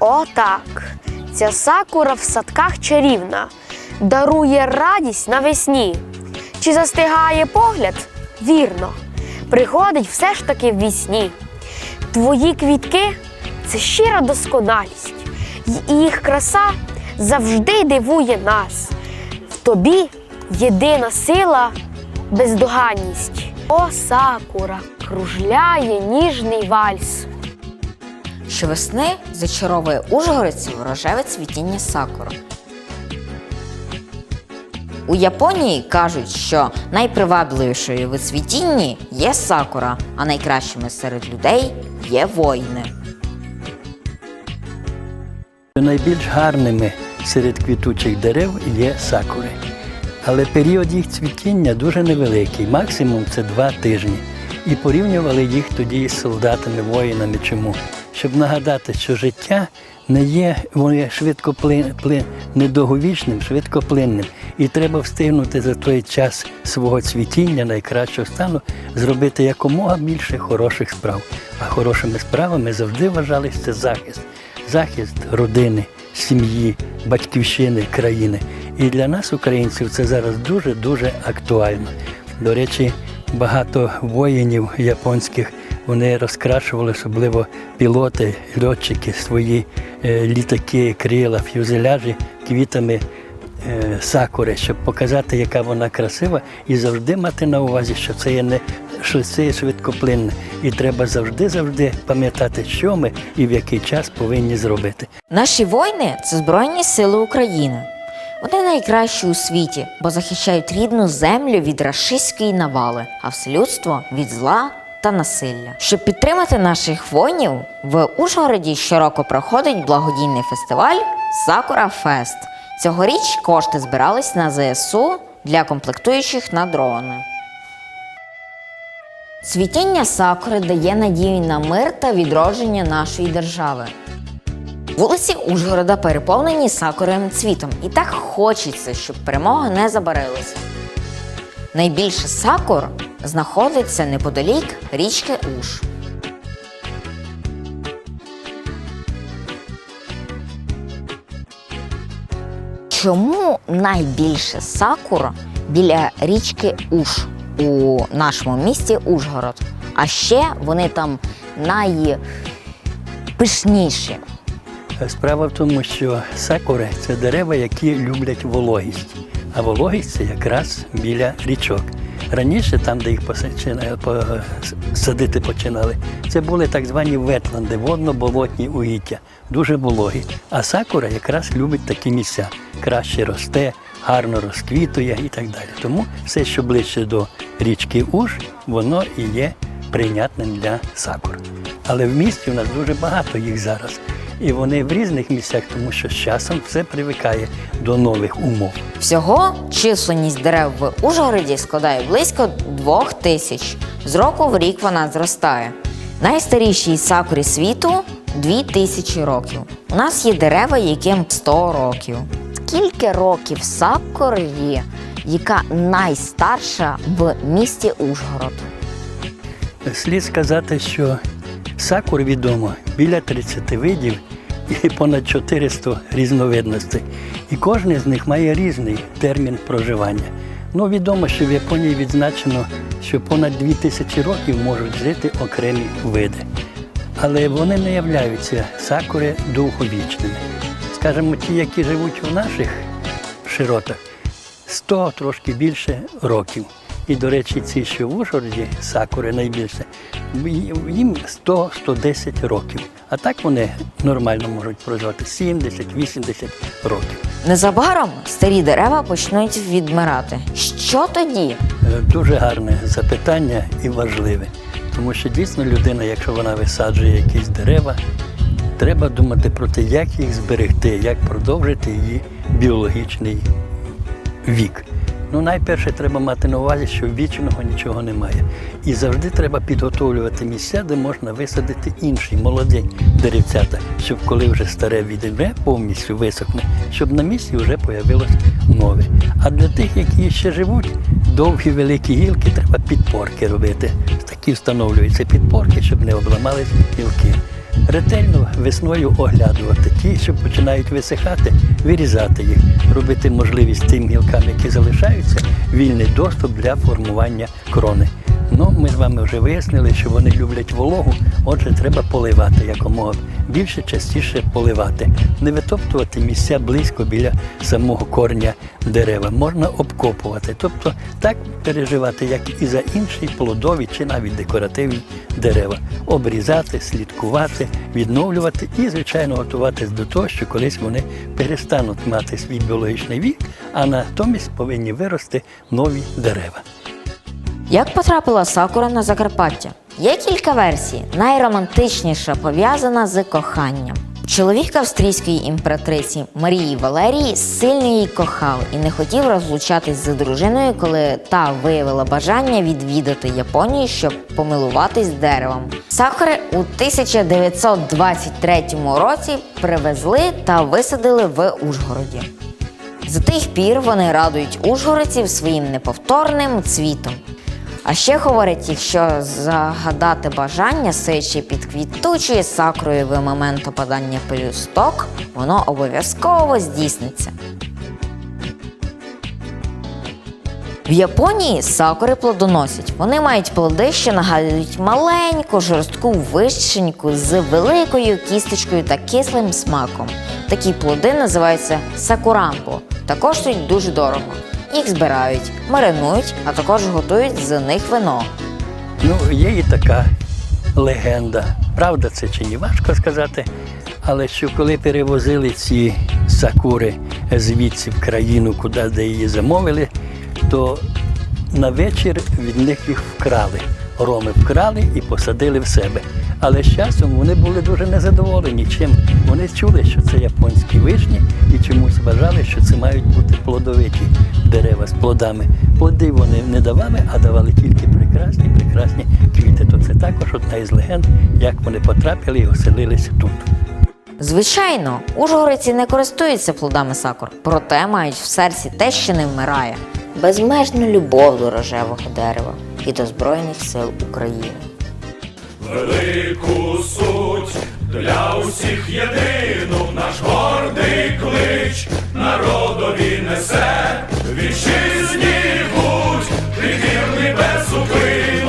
Отак. Ця сакура в садках чарівна, дарує радість навесні. Чи застигає погляд? Вірно, приходить все ж таки в вісні. Твої квітки це щира досконалість, і їх краса завжди дивує нас. В тобі єдина сила, бездоганність. О, сакура, кружляє ніжний вальс. Щовесни зачаровує ужгородців рожеве цвітіння сакури. У Японії кажуть, що найпривабливішою в цвітінні є сакура, а найкращими серед людей є воїни. Найбільш гарними серед квітучих дерев є сакури. Але період їх цвітіння дуже невеликий, максимум це два тижні. І порівнювали їх тоді з солдатами, воїнами. Чому? Щоб нагадати, що життя не є воно швидкоплин, плин, недовговічним, швидкоплинним. І треба встигнути за той час свого цвітіння, найкращого стану, зробити якомога більше хороших справ. А хорошими справами завжди вважалися це захист захист родини, сім'ї, батьківщини, країни. І для нас, українців, це зараз дуже-дуже актуально. До речі, багато воїнів японських вони розкрашували, особливо пілоти, льотчики, свої е, літаки, крила, фюзеляжі квітами е, сакури, щоб показати, яка вона красива, і завжди мати на увазі, що це є не що це є швидкоплинне. І треба завжди-завжди пам'ятати, що ми і в який час повинні зробити. Наші воїни це Збройні Сили України. Вони найкращі у світі, бо захищають рідну землю від рашистської навали, а все людство від зла та насилля. Щоб підтримати наших воїнів, в Ужгороді щороку проходить благодійний фестиваль Сакура Фест. Цьогоріч кошти збирались на ЗСУ для комплектуючих на дрони. Цвітіння сакури дає надію на мир та відродження нашої держави. Вулиці Ужгорода переповнені сакуровим цвітом, і так хочеться, щоб перемога не забарилася. Найбільше сакур знаходиться неподалік річки Уж. Чому найбільше сакур біля річки Уж у нашому місті Ужгород? А ще вони там найпишніші. Справа в тому, що сакури це дерева, які люблять вологість. А вологість це якраз біля річок. Раніше, там, де їх посичина- посадити починали, це були так звані ветланди, водно-болотні угіддя, дуже вологі. А сакура якраз любить такі місця. Краще росте, гарно розквітує і так далі. Тому все, що ближче до річки Уж, воно і є прийнятним для сакур. Але в місті у нас дуже багато їх зараз. І вони в різних місцях, тому що з часом все привикає до нових умов. Всього численність дерев в Ужгороді складає близько двох тисяч. З року в рік вона зростає. Найстарішій сакурі світу дві тисячі років. У нас є дерева, яким 100 років. Скільки років сакурі, яка найстарша в місті Ужгород? Слід сказати, що сакур відомо біля 30 видів понад 400 різновидностей. І кожен з них має різний термін проживання. Ну, відомо, що в Японії відзначено, що понад 2000 років можуть жити окремі види. Але вони не являються сакури довговічними. Скажімо, ті, які живуть у наших широтах, 100 трошки більше років. І, до речі, ці, що в Ужгороді, сакури найбільше, їм 100-110 років. А так вони нормально можуть проживати 70-80 років. Незабаром старі дерева почнуть відмирати. Що тоді? Е, Дуже гарне запитання і важливе. Тому що дійсно людина, якщо вона висаджує якісь дерева, треба думати про те, як їх зберегти, як продовжити її біологічний вік. Ну, найперше треба мати на увазі, що вічного нічого немає. І завжди треба підготовлювати місця, де можна висадити інші молоді деревцята, щоб коли вже старе відійде, повністю висохне, щоб на місці вже появилось нове. А для тих, які ще живуть, довгі великі гілки, треба підпорки робити. Такі встановлюються підпорки, щоб не обламались гілки. Ретельно весною оглядувати. Ті, що починають висихати, вирізати їх, робити можливість тим гілкам, які залишаються, вільний доступ для формування крони. Ну, ми з вами вже вияснили, що вони люблять вологу, отже, треба поливати якомога більше, частіше поливати. Не витоптувати місця близько біля самого корня дерева. Можна обкопувати, тобто так переживати, як і за інші плодові чи навіть декоративні дерева. Обрізати, слідкувати, відновлювати і, звичайно, готуватись до того, що колись вони перестануть мати свій біологічний вік, а натомість повинні вирости нові дерева. Як потрапила сакура на Закарпаття? Є кілька версій. Найромантичніша пов'язана з коханням. Чоловік австрійської імператриці Марії Валерії сильно її кохав і не хотів розлучатись з дружиною, коли та виявила бажання відвідати Японію, щоб помилуватись деревом. Сакури у 1923 році привезли та висадили в Ужгороді. З тих пір вони радують ужгородців своїм неповторним цвітом. А ще говорять, якщо загадати бажання, сидячи під квітучою сакрою в момент опадання пелюсток, воно обов'язково здійсниться. В Японії сакури плодоносять. Вони мають плоди, що нагадують маленьку жорстку вишеньку з великою кісточкою та кислим смаком. Такі плоди називаються сакурамбо та коштують дуже дорого. Їх збирають, маринують, а також готують з них вино. Ну, є і така легенда. Правда це чи ні, важко сказати. Але що коли перевозили ці сакури звідси в країну, куди де її замовили, то на вечір від них їх вкрали. Роми вкрали і посадили в себе. Але з часом вони були дуже незадоволені чим. Вони чули, що це японські вишні, і чомусь вважали, що це мають бути плодовиті дерева з плодами. Плоди вони не давали, а давали тільки прекрасні, прекрасні квіти. То це також одна із легенд, як вони потрапили і оселилися тут. Звичайно, ужгородці не користуються плодами сакур, проте мають в серці те, що не вмирає. Безмежну любов до рожевого дерева і до Збройних сил України. Велику суть для усіх єдину наш гордий клич народові несе. Вітчизні будь, ти вірний без зупину